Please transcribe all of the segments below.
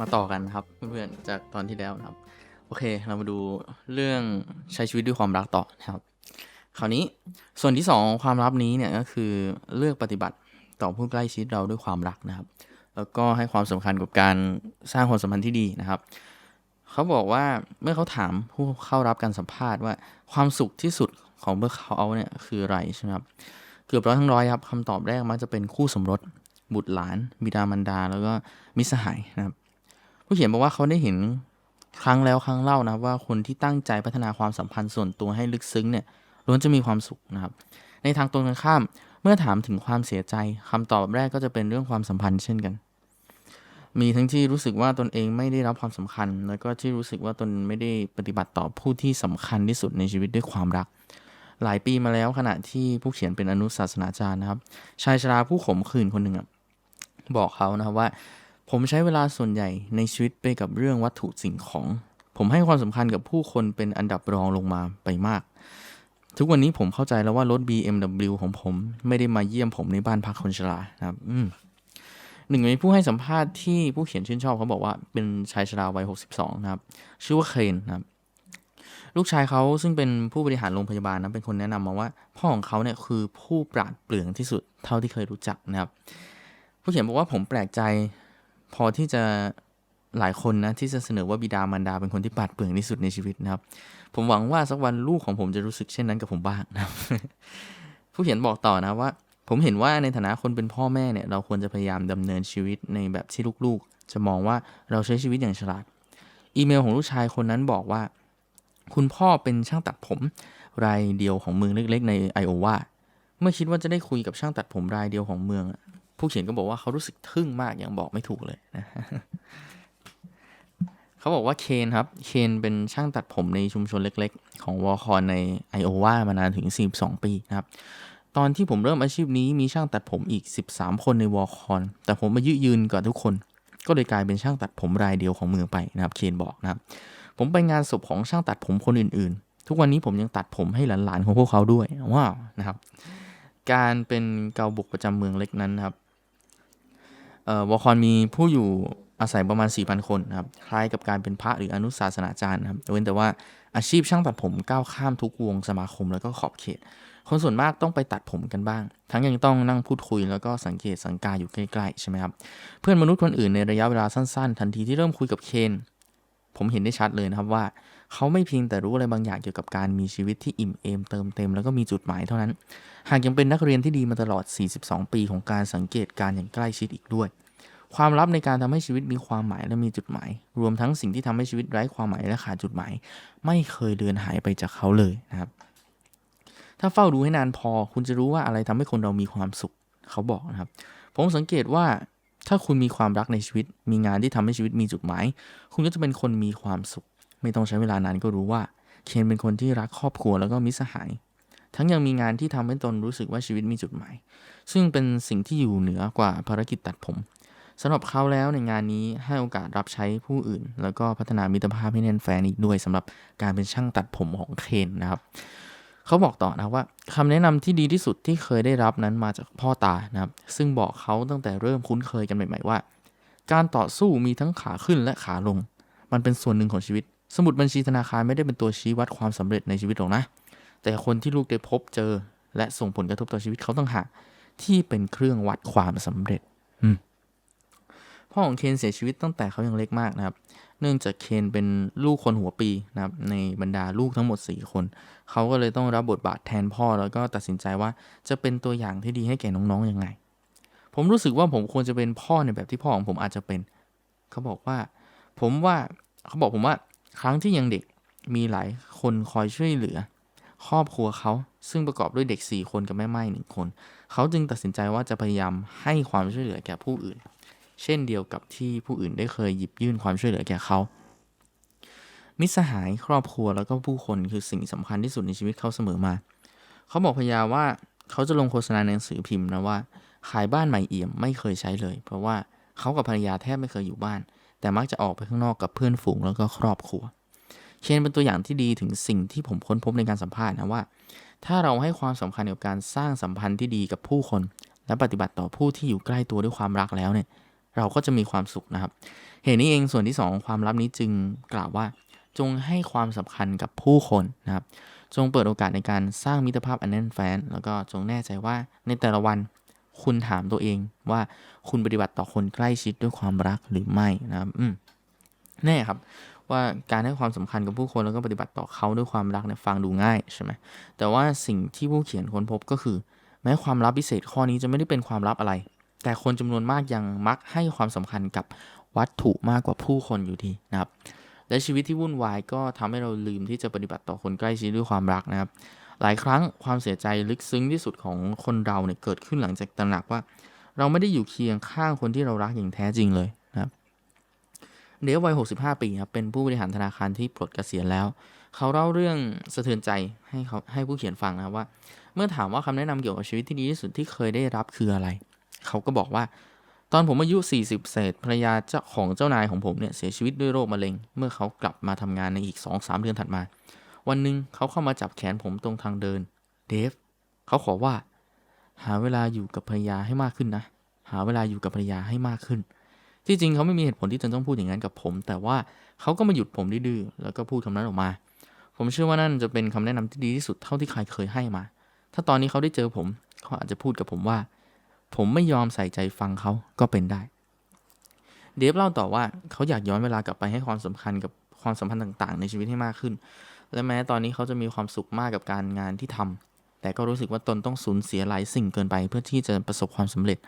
มาต่อกันครับเพื่อนๆจากตอนที่แล้วนะครับ โอเคเรามาดูเรื่องใช้ชีวิตด้วยความรักต่อนะครับ คราวนี้ส่วนที่สองของความลับนี้เนี่ยก็คือเลือกปฏิบัติต่อผู้ใกล้ชิดเราด้วยความรักนะครับ แล้วก็ให้ความสำคัญกับการสร้างความสัมพันธ์ที่ดีนะครับเขาบอกว่าเมื่อเขาถามผู้เข้ารับการสัมภาษณ์ว่าความสุขที่สุดของพวกเขาเนี่ยคืออะไรใช่ไหมครับเกือบร้อยทั้งร้อยครับคำตอบแรกมักจะเป็นคู่สมรสบุตรหลาน บิดามารดา แล้วก็มิสหายนะครับ ผู้เขียนบอกว่าเขาได้เห็นครั้งแล้วครั้งเล่านะครับว่าคนที่ตั้งใจพัฒนาความสัมพันธ์ส่วนตัวให้ลึกซึ้งเนี่ยล้วนจะมีความสุขนะครับ ในทางตรงกันข้าม เมื่อถามถึงความเสียใจคำตอบแรกก็จะเป็นเรื่องความสัมพันธ์เช่นกัน มีทั้งที่รู้สึกว่าตนเองไม่ได้รับความสำคัญ แล้วก็ที่รู้สึกว่าตนไม่ได้ปฏิบัติต่อผู้ที่สำคัญที่สุดในชีวิตด้วยความรัก หลายปีมาแล้วขณะที่ผู้เขียนเป็นอนุศาสนาจารย์นะครับ ชายชราผู้ขมขื่นคนหนึ่งอะบอกเขานะครับว่า ผมใช้เวลาส่วนใหญ่ในชีวิตไปกับเรื่องวัตถุสิ่งของ ผมให้ความสำคัญกับผู้คนเป็นอันดับรองลงมาไปมาก ทุกวันนี้ผมเข้าใจแล้วว่ารถ BMW ของผมไม่ได้มาเยี่ยมผมในบ้านพักคนชรานะครับหนึ่งในผู้ให้สัมภาษณ์ที่ผู้เขียนชื่นชอบเขาบอกว่าเป็นชายชราวัย 62 นะครับ ชื่อว่าเคนนะครับลูกชายเขาซึ่งเป็นผู้บริหารโรงพยาบาลนะเป็นคนแนะนำมาว่า พ่อของเขาเนี่ยคือผู้ปราดเปรื่องที่สุดเท่าที่เคยรู้จักนะครับ ผู้เขียนบอกว่าผมแปลกใจ พอที่จะหลายคนนะที่จะเสนอว่าบิดามารดาเป็นคนที่ปาดเปื่องที่สุดในชีวิตนะครับ ผมหวังว่าสักวันลูกของผมจะรู้สึกเช่นนั้นกับผมบ้างนะผู้เขียนบอกต่อนะว่า ผมเห็นว่าในฐานะคนเป็นพ่อแม่เนี่ยเราควรจะพยายามดำเนินชีวิตในแบบที่ลูกๆ จะมองว่าเราใช้ชีวิตอย่างฉลาด อีเมลของลูกชายคนนั้นบอกว่า คุณพ่อเป็นช่างตัดผม รายเดียวของเมืองเล็ก ๆ ในไอโอวาเมื่อคิดว่าจะได้คุยกับช่างตัดผมรายเดียวของเมือง ผู้เขียนก็บอกว่าเขารู้สึกทึ่งมากอย่างบอกไม่ถูกเลยนะเขาบอกว่าเคนครับ เคนเป็นช่างตัดผมในชุมชนเล็ก ๆ ของวอคอนในไอโอวามานานถึง 42 ปีนะครับ ตอนที่ผมเริ่มอาชีพนี้มีช่างตัดผมอีก 13 คนในวอคอน แต่ผมมายืยืนกว่าทุกคน ก็เลยกลายเป็นช่างตัดผมรายเดียวของเมืองไปนะครับ เคนบอกนะครับ ผมไปงานศพของช่างตัดผมคนอื่น ๆ ทุกวันนี้ผมยังตัดผมให้หลานๆของพวกเขาด้วย ว้าวนะครับ การเป็นเกาบุกประจำเมืองเล็กนั้นครับ วอคอนมีผู้อยู่อาศัยประมาณ 4,000 คนนะครับคล้ายกับการเป็นพระหรืออนุศาสนาจารย์นะครับเว้นแต่ว่าอาชีพช่างตัดผมก้าวข้ามทุกวงสมาคมแล้วก็ขอบเขต คนส่วนมากต้องไปตัดผมกันบ้าง ทั้งยังต้องนั่งพูดคุยแล้วก็สังเกตสังกาอยู่ใกล้ๆใช่ไหมครับเพื่อนมนุษย์คนอื่นในระยะเวลาสั้นๆ ทันทีที่เริ่มคุยกับเคน ผมเห็นได้ชัดเลยนะครับว่า เขาไม่เพียงแต่รู้อะไรบางอย่างเกี่ยวกับการมีชีวิตที่อิ่มเอมเติมเต็มแล้วก็มีจุดหมายเท่านั้น หากยังเป็นนักเรียนที่ดีมาตลอด 42 ปีของการสังเกตการอย่างใกล้ชิดอีกด้วย ความลับในการทำให้ชีวิตมีความหมายและมีจุดหมาย รวมทั้งสิ่งที่ทำให้ชีวิตไร้ความหมายและขาดจุดหมาย ไม่เคยเดินหายไปจากเขาเลยนะครับ ถ้าเฝ้าดูให้นานพอ คุณจะรู้ว่าอะไรทำให้คนเรามีความสุข เขาบอกนะครับ ผมสังเกตว่าถ้าคุณมีความรักในชีวิต มีงานที่ทำให้ชีวิตมีจุดหมาย คุณก็จะเป็นคนมีความสุข ไม่ต้องใช้เวลานานก็รู้ว่า เคนเป็นคนที่รักครอบครัวแล้วก็มิตรสหาย ทั้งยังมีงานที่ทำให้ตนรู้สึกว่าชีวิตมีจุดหมาย ซึ่งเป็นสิ่งที่อยู่เหนือกว่าภารกิจตัดผมสำหรับเขาแล้วในงานนี้ให้โอกาสรับใช้ผู้อื่น แล้วก็พัฒนามิตรภาพให้แน่นแฟนอีกด้วยสำหรับการเป็นช่างตัดผมของเคนนะครับเขาบอกต่อนะว่าคำแนะนำที่ดีที่สุดที่เคยได้รับนั้นมาจากพ่อตานะครับซึ่งบอกเขาตั้งแต่เริ่มคุ้นเคยกันใหม่ ๆ ว่า การต่อสู้มีทั้งขาขึ้นและขาลง มันเป็นส่วนหนึ่งของชีวิต สมุดบัญชีธนาคารไม่ได้เป็นตัวชี้วัดความสำเร็จในชีวิตหรอกนะ แต่คนที่ลูกได้พบเจอ และส่งผลกระทบต่อชีวิตเขาต้องหากที่เป็นเครื่องวัดความสำเร็จพ่อของเคนเสียชีวิตตั้งแต่เขายังเล็กมากนะครับ เนื่องจากเคนเป็นลูกคนหัวปีนะครับ ในบรรดาลูกทั้งหมด 4 คน เขาก็เลยต้องรับบทบาทแทนพ่อแล้วก็ตัดสินใจว่าจะเป็นตัวอย่างที่ดีให้แก่น้องๆยังไง ผมรู้สึกว่าผมควรจะเป็นพ่อในแบบที่พ่อของผมอาจจะเป็น เขาบอกว่า ผมว่าเขาบอกผมว่า ครั้งที่ยังเด็กมีหลายคนคอยช่วยเหลือ ครอบครัวเขาซึ่งประกอบด้วยเด็ก 4 คนกับแม่ไม้หนึ่งคน เขาจึงตัดสินใจว่าจะพยายามให้ความช่วยเหลือแก่ผู้อื่น เช่นเดียวกับที่ผู้อื่นได้เคยหยิบยื่นความช่วยเหลือแก่เขา มิตรสหายครอบครัวแล้วก็ผู้คนคือสิ่งสำคัญที่สุดในชีวิตเขาเสมอมา เขาบอกพยาว่าเขาจะลงโฆษณาในหนังสือพิมพ์นะว่า ขายบ้านใหม่เอี่ยมไม่เคยใช้เลย เพราะว่าเขากับภรรยาแทบไม่เคยอยู่บ้าน แต่มักจะออกไปข้างนอกกับเพื่อนฝูงแล้วก็ครอบครัวเคนเป็นตัวอย่างที่ดีถึงสิ่งที่ผมค้นพบในการสัมภาษณ์นะว่า ถ้าเราให้ความสำคัญกับการสร้างสัมพันธ์ที่ดีกับผู้คน และปฏิบัติต่อผู้ที่อยู่ใกล้ตัวด้วยความรักแล้วเนี่ย เราก็จะมีความสุขนะครับ เหตุนี้เองส่วนที่สองของความลับนี้จึงกล่าวว่า จงให้ความสำคัญกับผู้คนนะครับ จงเปิดโอกาสในการสร้างมิตรภาพอันแน่นแฟ้นแล้วก็จงแน่ใจว่าในแต่ละวัน คุณถามตัวเองว่าคุณปฏิบัติต่อคนใกล้ชิดด้วยความรักหรือไม่นะครับอืมแน่ครับว่าการให้ความสำคัญกับผู้คนแล้วก็ปฏิบัติต่อเขาด้วยความรักเนี่ยฟังดูง่ายใช่ไหมแต่ว่าสิ่งที่ผู้เขียนค้นพบก็คือ แม้ความลับพิเศษข้อนี้จะไม่ได้เป็นความลับอะไร แต่คนจำนวนมากยังมักให้ความสำคัญกับวัตถุมากกว่าผู้คนอยู่ดีนะครับและชีวิตที่วุ่นวายก็ทำให้เราลืมที่จะปฏิบัติต่อคนใกล้ชิดด้วยความรักนะครับ หลายครั้งความเสียใจลึกซึ้งที่สุดของคนเราเนี่ยเกิดขึ้นหลังจากตระหนักว่า เราไม่ได้อยู่เคียงข้างคนที่เรารักอย่างแท้จริงเลยนะครับเดฟวัย 65 ปีครับเป็นผู้บริหารธนาคารที่ปลดเกษียณแล้ว เขาเล่าเรื่องสะเทือนใจให้เขาให้ผู้เขียนฟังนะว่า เมื่อถามว่าคำแนะนำเกี่ยวกับชีวิตที่ดีที่สุดที่เคยได้รับคืออะไร เขาก็บอกว่า ตอนผมอายุ 40 เศษภรรยาเจ้าของเจ้านายของผมเนี่ยเสียชีวิตด้วยโรคมะเร็ง เมื่อเขากลับมาทำงานในอีก 2-3 เดือนถัดมา วันหนึ่งเขาเข้ามาจับแขนผมตรงทางเดิน เดฟ เขาขอว่า หาเวลาอยู่กับภรรยาให้มากขึ้นนะ หาเวลาอยู่กับภรรยาให้มากขึ้น ที่จริงเขาไม่มีเหตุผลที่จะต้องพูดอย่างนั้นกับผม แต่ว่าเขาก็มาหยุดผมดื้อแล้วก็พูดคำนั้นออกมา ผมเชื่อว่านั่นจะเป็นคำแนะนำที่ดีที่สุดเท่าที่ใครเคยให้มา ถ้าตอนนี้เขาได้เจอผมเขาอาจจะพูดกับผมว่า ผมไม่ยอมใส่ใจฟังเขาก็เป็นได้ เดฟเล่าต่อว่าเขาอยากย้อนเวลากลับไปให้ความสำคัญกับความสัมพันธ์ต่าง ๆ ในชีวิตให้มากขึ้น และแม้ตอนนี้เขาจะมีความสุขมากกับการงานที่ทำแต่ก็รู้สึกว่าตนต้องสูญเสียหลายสิ่งเกินไป เพื่อที่จะประสบความสำเร็จ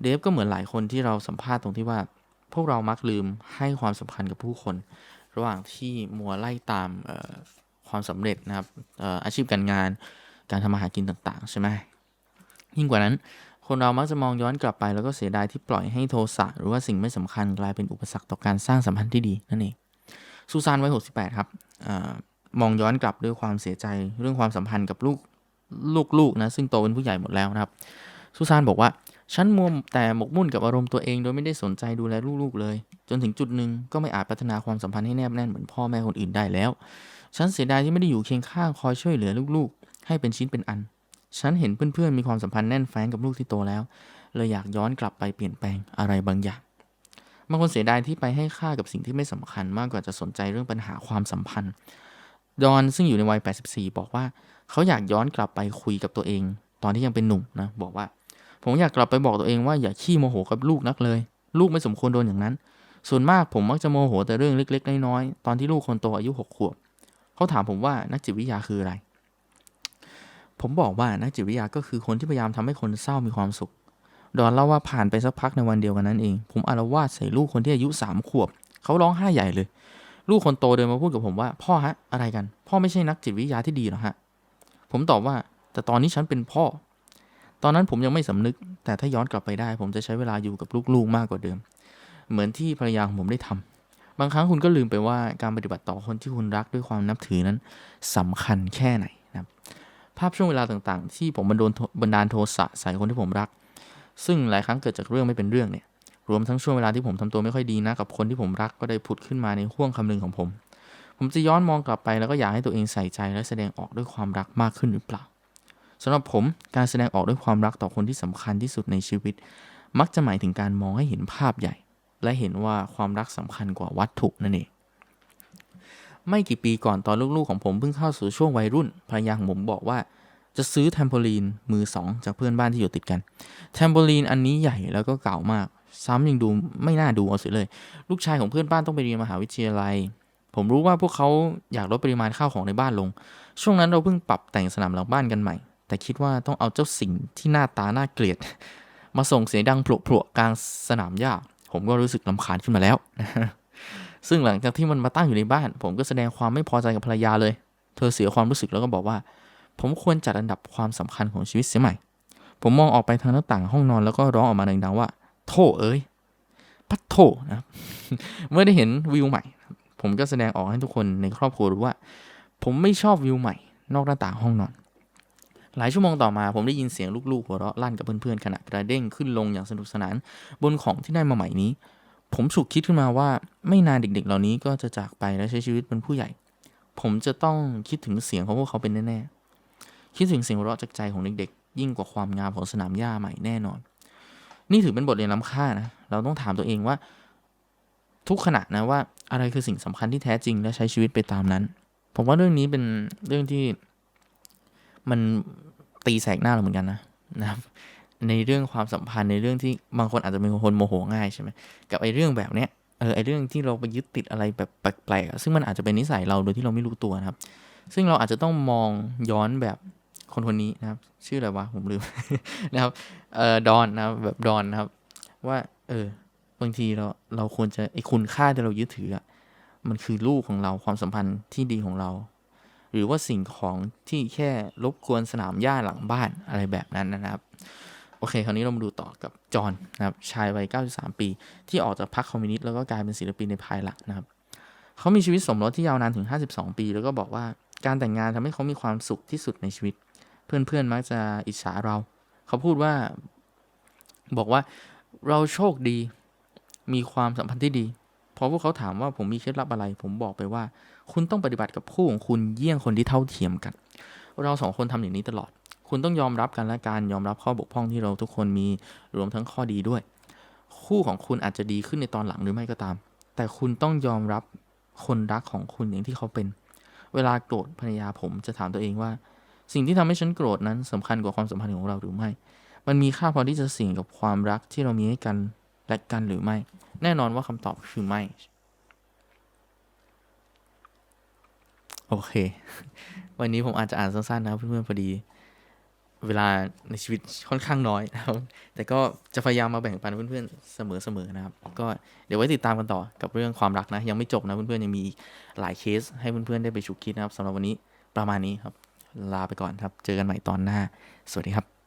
เดฟก็เหมือนหลายคนที่เราสัมภาษณ์ตรงที่ว่า พวกเรามักลืมให้ความสำคัญกับผู้คน ระหว่างที่มัวไล่ตามความสำเร็จนะครับออาชีพการงาน การทำมาหากินต่างๆ ใช่ไหมยิ่งกว่านั้น คนเรามักจะมองย้อนกลับไปแล้วก็เสียดายที่ปล่อยให้โทสะหรือว่าสิ่งไม่สำคัญกลายเป็นอุปสรรคต่อการสร้างสัมพันธ์ที่ดีนั่นเองซูซานวัย68ครับ มองย้อนกลับด้วยความเสียใจเรื่องความสัมพันธ์กับลูกลูกๆนะซึ่งโตเป็นผู้ใหญ่หมดแล้วนะครับซูซานบอกว่าฉันมัวแต่หมกมุ่นกับอารมณ์ตัวเองโดยไม่ได้สนใจดูแลลูกๆเลย จนถึงจุดหนึ่งก็ไม่อาจพัฒนาความสัมพันธ์ให้แนบแน่นเหมือนพ่อแม่คนอื่นได้แล้ว ฉันเสียดายที่ไม่ได้อยู่เคียงข้างคอยช่วยเหลือลูกๆ ให้เป็นชิ้นเป็นอัน ฉันเห็นเพื่อนๆมีความสัมพันธ์แน่นแฟ้นกับลูกที่โตแล้วเลยอยากย้อนกลับไปเปลี่ยนแปลงอะไรบางอย่างบางคนเสียดายที่ไปให้ค่ากับสิ่งที่ไม่สำคัญมากกว่าจะสนใจเรื่องปัญหาความสัมพันธ์ ดอนซึ่งอยู่ในวัย 84 บอกว่า เขาอยากย้อนกลับไปคุยกับตัวเอง ตอนที่ยังเป็นหนุ่มนะ บอกว่า ผมอยากกลับไปบอกตัวเองว่าอย่าขี้โมโหกับลูกนักเลย ลูกไม่สมควรโดนอย่างนั้น ส่วนมากผมมักจะโมโหแต่เรื่องเล็ก ๆ น้อยๆตอนที่ลูกคนโตอายุหกขวบเขาถามผมว่านักจิตวิทยาคืออะไร ผมบอกว่านักจิตวิทยาก็คือคนที่พยายามทำให้คนเศร้ามีความสุข ดอนเล่าว่าผ่านไปสักพักในวันเดียวกันนั้นเอง ผมอารวาสใส่ลูกคนที่อายุสามขวบเขาร้องไห้ใหญ่เลย ลูกคนโตเดินมาพูดกับผมว่า พ่อฮะอะไรกัน พ่อไม่ใช่นักจิตวิทยาที่ดีหรอฮะ ผมตอบว่า แต่ตอนนี้ฉันเป็นพ่อ ตอนนั้นผมยังไม่สำนึก แต่ถ้าย้อนกลับไปได้ ผมจะใช้เวลาอยู่กับลูกๆมากกว่าเดิม เหมือนที่ภรรยาของผมได้ทำบางครั้งคุณก็ลืมไปว่าการปฏิบัติต่อคนที่คุณรักด้วยความนับถือนั้นสำคัญแค่ไหนนะครับภาพช่วงเวลาต่างๆ ที่ผมบันดาลบันดาลโทสะใส่คนที่ผมรัก ซึ่งหลายครั้งเกิดจากเรื่องไม่เป็นเรื่องเนี่ย รวมทั้งช่วงเวลาที่ผมทำตัวไม่ค่อยดีนะกับคนที่ผมรักก็ได้ผุดขึ้นมาในห่วงคำนึงของผม ผมจะย้อนมองกลับไปแล้วก็อยากให้ตัวเองใส่ใจและแสดงออกด้วยความรักมากขึ้นหรือเปล่าสำหรับผมการแสดงออกด้วยความรักต่อคนที่สำคัญที่สุดในชีวิต มักจะหมายถึงการมองให้เห็นภาพใหญ่ และเห็นว่าความรักสำคัญกว่าวัตถุนั่นเองไม่กี่ปีก่อนตอนลูกๆของผมเพิ่งเข้าสู่ช่วงวัยรุ่นภรรยาของผมบอกว่าจะซื้อแทมโพลีนมือสองจากเพื่อนบ้านที่อยู่ติดกัน แทมโพลีนอันนี้ใหญ่แล้วก็เก่ามาก ซ้ำยังดูไม่น่าดูเอาเสียเลย ลูกชายของเพื่อนบ้านต้องไปเรียนมหาวิทยาลัย ผมรู้ว่าพวกเขาอยากลดปริมาณข้าวของในบ้านลง ช่วงนั้นเราเพิ่งปรับแต่งสนามหลังบ้านกันใหม่ แต่คิดว่าต้องเอาเจ้าสิ่งที่หน้าตาน่าเกลียด มาส่งเสียงดังโผล่ๆกลางสนามหญ้า ผมก็รู้สึกลำคาญขึ้นมาแล้ว ซึ่งหลังจากที่มันมาตั้งอยู่ในบ้าน ผมก็แสดงความไม่พอใจกับภรรยาเลย เธอเสียความรู้สึกแล้วก็บอกว่า ผมควรจัดอันดับความสำคัญของชีวิตเสียใหม่ ผมมองออกไปทางหน้าต่างห้องนอนแล้วก็ร้องออกมาดังๆว่า โทเอ้ยพัดโทนะครับเมื่อได้เห็นวิวใหม่ ผมก็แสดงออกให้ทุกคนในครอบครัวรู้ว่า ผมไม่ชอบวิวใหม่ นอกหน้าต่างห้องนอน หลายชั่วโมงต่อมาผมได้ยินเสียงลูกๆหัวเราะลั่นกับเพื่อนๆขณะกระเด้งขึ้นลงอย่างสนุกสนาน บนของที่ได้มาใหม่นี้ ผมฉุกคิดขึ้นมาว่าไม่นานเด็ก ๆ เหล่านี้ก็จะจากไปและใช้ชีวิตเป็นผู้ใหญ่ ผมจะต้องคิดถึงเสียงของพวกเขาเป็นแน่ๆคิดถึงเสียงหัวเราะจากใจของเด็กๆยิ่งกว่าความงามของสนามหญ้าใหม่แน่นอน นี่ถือเป็นบทเรียนล้ำค่านะ เราต้องถามตัวเองว่า ทุกขณะนะว่าอะไรคือสิ่งสำคัญที่แท้จริงและใช้ชีวิตไปตามนั้น ผมว่าเรื่องนี้เป็นเรื่องที่มันตีแสกหน้าเราเหมือนกันนะนะครับในเรื่องความสัมพันธ์ในเรื่องที่บางคนอาจจะเป็นคนโมโหง่ายใช่ไหมกับไอ้เรื่องแบบเนี้ยเออไอ้เรื่องที่เราไปยึดติดอะไรแบบแปลกๆซึ่งมันอาจจะเป็นนิสัยเราโดยที่เราไม่รู้ตัวนะครับ ซึ่งเราอาจจะต้องมองย้อนแบบ คนคนนี้นะครับ ชื่ออะไรวะผมลืมนะครับเออดอนนะครับแบบดอนนะครับ ว่า เออบางทีเราเราควรจะไอคุณค่าที่เรายึดถืออะมันคือลูกของเราความสัมพันธ์ที่ดีของเรา หรือว่าสิ่งของที่แค่รบกวนสนามหญ้าหลังบ้านอะไรแบบนั้นนะครับโอเค คราวนี้เรามาดูต่อกับจอห์นนะครับ ชายวัย 93 ปี ที่ออกจากพรรคคอมมิวนิสต์แล้วก็กลายเป็นศิลปินในภายหลังนะครับ เขามีชีวิตสมรสที่ยาวนานถึง 52 ปี แล้วก็บอกว่าการแต่งงานทำให้เขามีความสุขที่สุดในชีวิต เพื่อนๆมักจะอิจฉาเรา เขาพูดว่า บอกว่าเราโชคดี มีความสัมพันธ์ที่ดีพอพวกเขาถามว่าผมมีเคล็ดลับอะไร ผมบอกไปว่า คุณต้องปฏิบัติกับคู่ของคุณเยี่ยงคนที่เท่าเทียมกัน เราสองคนทำอย่างนี้ตลอด คุณต้องยอมรับกันและการยอมรับข้อบกพร่องที่เราทุกคนมีรวมทั้งข้อดีด้วย คู่ของคุณอาจจะดีขึ้นในตอนหลังหรือไม่ก็ตาม แต่คุณต้องยอมรับคนรักของคุณอย่างที่เขาเป็น เวลาโกรธภรรยาผมจะถามตัวเองว่า สิ่งที่ทำให้ฉันโกรธนั้นสำคัญกว่าความสัมพันธ์ของเราหรือไม่ มันมีค่าพอที่จะสิ่งกับความรักที่เรามีให้กันและกันหรือไม่ แน่นอนว่าคำตอบคือไม่ โอเค วันนี้ผมอาจจะอ่านสั้นๆนะเพื่อนๆพอดี เวลาในชีวิตค่อนข้างน้อยนะครับ แต่ก็จะพยายามมาแบ่งปันเพื่อนๆเสมอๆนะครับ ก็เดี๋ยวไว้ติดตามกันต่อกับเรื่องความรักนะ ยังไม่จบนะเพื่อนๆยังมีอีกหลายเคสให้เพื่อนๆได้ไปฉุกคิดนะครับสำหรับวันนี้ประมาณนี้ครับ ลาไปก่อนครับ เจอกันใหม่ตอนหน้า สวัสดีครับ